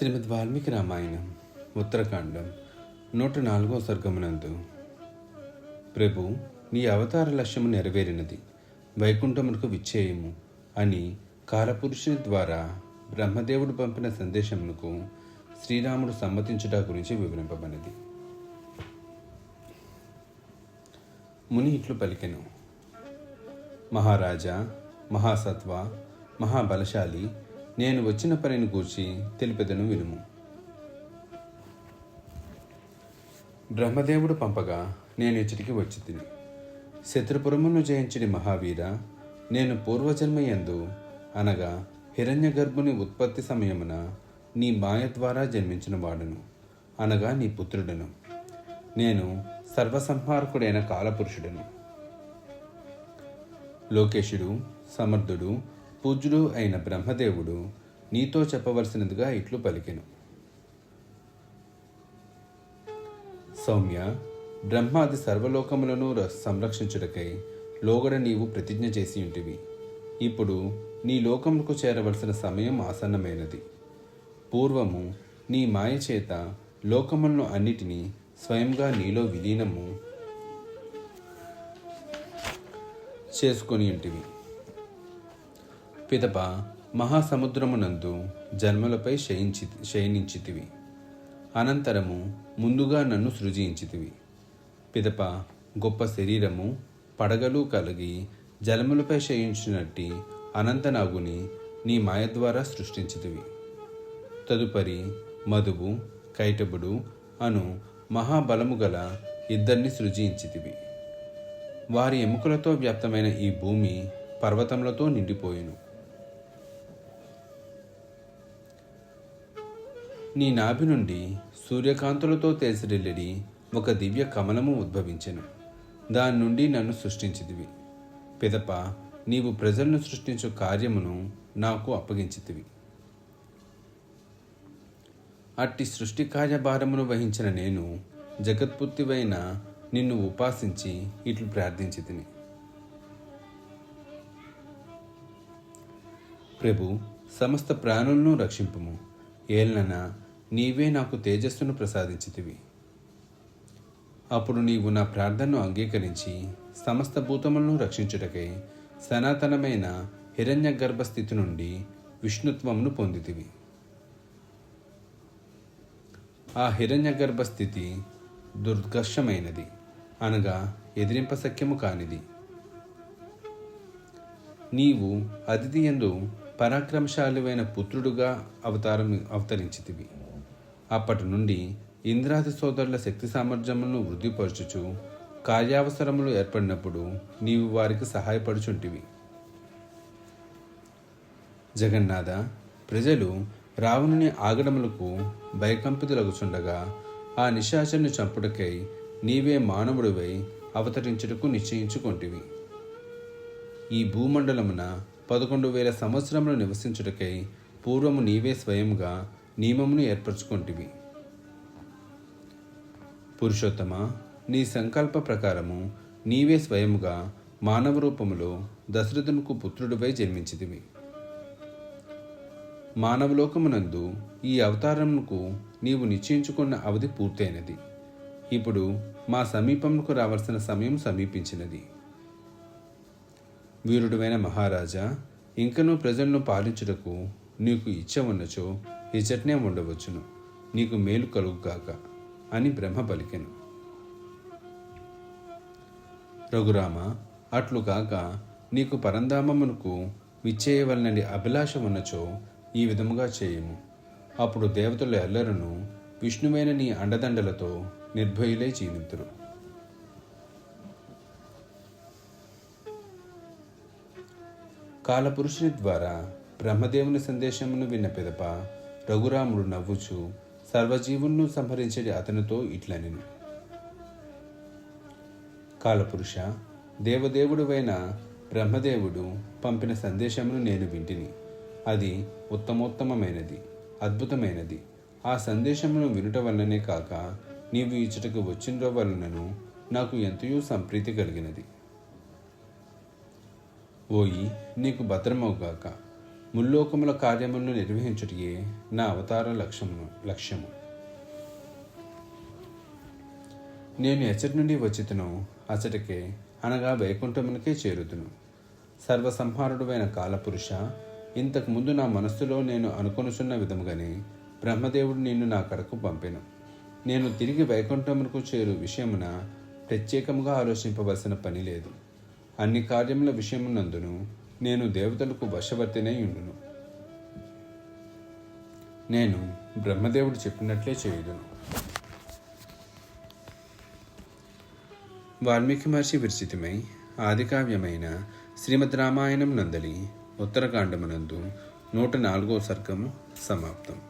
శ్రీమద్ వాల్మీకి రామాయణం ఉత్తరకాండం నూట నాలుగో సర్గమునందు. ప్రభు నీ అవతార లక్ష్యము నెరవేరినది వైకుంఠమునకు విచ్చేయము అని కాలపురుషుని ద్వారా బ్రహ్మదేవుడు పంపిన సందేశమునకు శ్రీరాముడు సమ్మతించుట గురించి వివరింపబడినది. ముని ఇట్లు పలికెను. మహారాజా మహాసత్వ మహాబలశాలి నేను వచ్చిన పనిని గూర్చి తెలిపెదను వినుము. బ్రహ్మదేవుడు పంపగా నేను ఇచ్చటికి వచ్చి తిని శత్రుపురమును జయించిన మహావీర నేను పూర్వజన్మయందు అనగా హిరణ్య గర్భుని ఉత్పత్తి సమయమున నీ మాయ ద్వారా జన్మించిన వాడును అనగా నీ పుత్రుడను. నేను సర్వసంహారకుడైన కాలపురుషుడను. లోకేశుడు సమర్థుడు పూజ్యుడు అయిన బ్రహ్మదేవుడు నీతో చెప్పవలసినదిగా ఇట్లు పలికెను. సౌమ్య బ్రహ్మాది సర్వలోకములను ర- సంరక్షించుటకై లోగడ నీవు ప్రతిజ్ఞ చేసి ఉంటివి. ఇప్పుడు నీ లోకములకు చేరవలసిన సమయం ఆసన్నమైనది. పూర్వము నీ మాయ చేత లోకములను అన్నిటినీ స్వయంగా నీలో విలీనము చేసుకొని ఉంటివి. పిదప మహాసముద్రమునందు జన్మలపై శయించి శయనించితివి. అనంతరము ముందుగా నన్ను సృజించితివి. పిదప గొప్ప శరీరము పడగలు కలిగి జలములపై శయించినట్టి అనంతనాగుని నీ మాయ ద్వారా సృష్టించితివి. తదుపరి మధువు కైటబుడు అను మహాబలము గల ఇద్దరిని సృజించితివి. వారి ఎముకలతో వ్యాప్తమైన ఈ భూమి పర్వతములతో నిండిపోయెను. నీ నాభి నుండి సూర్యకాంతులతో తేసిరెల్లడి ఒక దివ్య కమలము ఉద్భవించెను. దాని నుండి నన్ను సృష్టించిదివి పిదప నీవు ప్రజలను సృష్టించు కార్యమును నాకు అప్పగించితివి. అట్టి సృష్టి కార్యభారమును వహించిన నేను జగత్పుత్తివైన నిన్ను ఉపాసించి ఇట్లు ప్రార్థించి తిని ప్రభు సమస్త ప్రాణులను రక్షింపము. ఏలన నీవే నాకు తేజస్సును ప్రసాదించితివి. అప్పుడు నీవు నా ప్రార్థనను అంగీకరించి సమస్త భూతములను రక్షించుటకై సనాతనమైన హిరణ్య గర్భస్థితి నుండి విష్ణుత్వమును పొందితివి. ఆ హిరణ్య గర్భస్థితి దుర్ఘర్షమైనది అనగా ఎదిరింపశక్యము కానిది. నీవు అతిథి ఎందు పరాక్రమశాలువైన పుత్రుడుగా అవతారం అవతరించితివి. అప్పటి నుండి ఇంద్రాది సోదరుల శక్తి సామర్థ్యములను వృద్ధిపరచుచు కార్యావసరములు ఏర్పడినప్పుడు నీవు వారికి సహాయపడుచుంటివి. జగన్నాథ ప్రజలు రావణుని ఆగడములకు భయకంపితులగుచుండగా ఆ నిశాచరుని చంపుటకై నీవే మానవుడివై అవతరించుటకు నిశ్చయించుకొంటివి. ఈ భూమండలమున పదకొండు వేల సంవత్సరములు నివసించుటకై పూర్వము నీవే స్వయంగా నియమమును ఏర్పరచుకొంటివి. పురుషోత్తమ నీ సంకల్ప ప్రకారము నీవే స్వయముగా మానవ రూపములో దశరథునకు పుత్రుడిపై జన్మించిదివి మానవలోకమునందు ఈ అవతారమునకు నీవు నిశ్చయించుకున్న అవధి పూర్తయినది. ఇప్పుడు మా సమీపమునకు రావాల్సిన సమయం సమీపించినది. వీరుడువైన మహారాజా ఇంకనూ ప్రజలను పాలించుటకు నీకు ఇచ్చ ఉన్నచో ఇచ్చట్నే ఉండవచ్చును. నీకు మేలు కలుగుగాక అని బ్రహ్మ పలికెను. రఘురామ అట్లుగాక నీకు పరంధామమునకు విచ్చేయవలనని అభిలాష ఉన్నచో ఈ విధముగా చేయము. అప్పుడు దేవతలు ఎల్లరను విష్ణువైన నీ అండదండలతో నిర్భయులై జీవింతురు. కాలపురుషుని ద్వారా బ్రహ్మదేవుని సందేశమును విన్న పిదప రఘురాముడు నవ్వుచు సర్వజీవులను సంహరించడి అతనితో ఇట్లనెను. కాలపురుష దేవదేవుడువైన బ్రహ్మదేవుడు పంపిన సందేశమును నేను వింటిని. అది ఉత్తమోత్తమమైనది అద్భుతమైనది. ఆ సందేశమును వినుట వల్లనే కాక నీవు ఇచ్చటకు వచ్చిన వలనను నాకు ఎంతయో సంప్రీతి కలిగినది. ఓయి నీకు భద్రమవుగాక. ముల్లోకముల కార్యములను నిర్వహించుటయే నా అవతార లక్ష్యము లక్ష్యము. నేను ఎచ్చటి నుండి వచ్చితును అచటికే అనగా వైకుంఠమునికే చేరుతును సర్వసంహారుడువైన కాలపురుష ఇంతకు ముందు నా మనస్సులో నేను అనుకొనుచున్న విధముగానే బ్రహ్మదేవుడు నిన్ను నా కడకు పంపెను. నేను తిరిగి వైకుంఠమునకు చేరు విషయమున ప్రత్యేకముగా ఆలోచింపవలసిన పని లేదు. అన్ని కార్యముల విషయమునందును నేను దేవతలకు వశవర్తినై ఉండును. నేను బ్రహ్మదేవుడు చెప్పినట్లే చేయుదును. వాల్మీకి మహర్షి విరచితమై ఆదికావ్యమైన శ్రీమద్ రామాయణం నందలి ఉత్తరకాండమునందు నూట నాలుగో సర్గము సమాప్తం.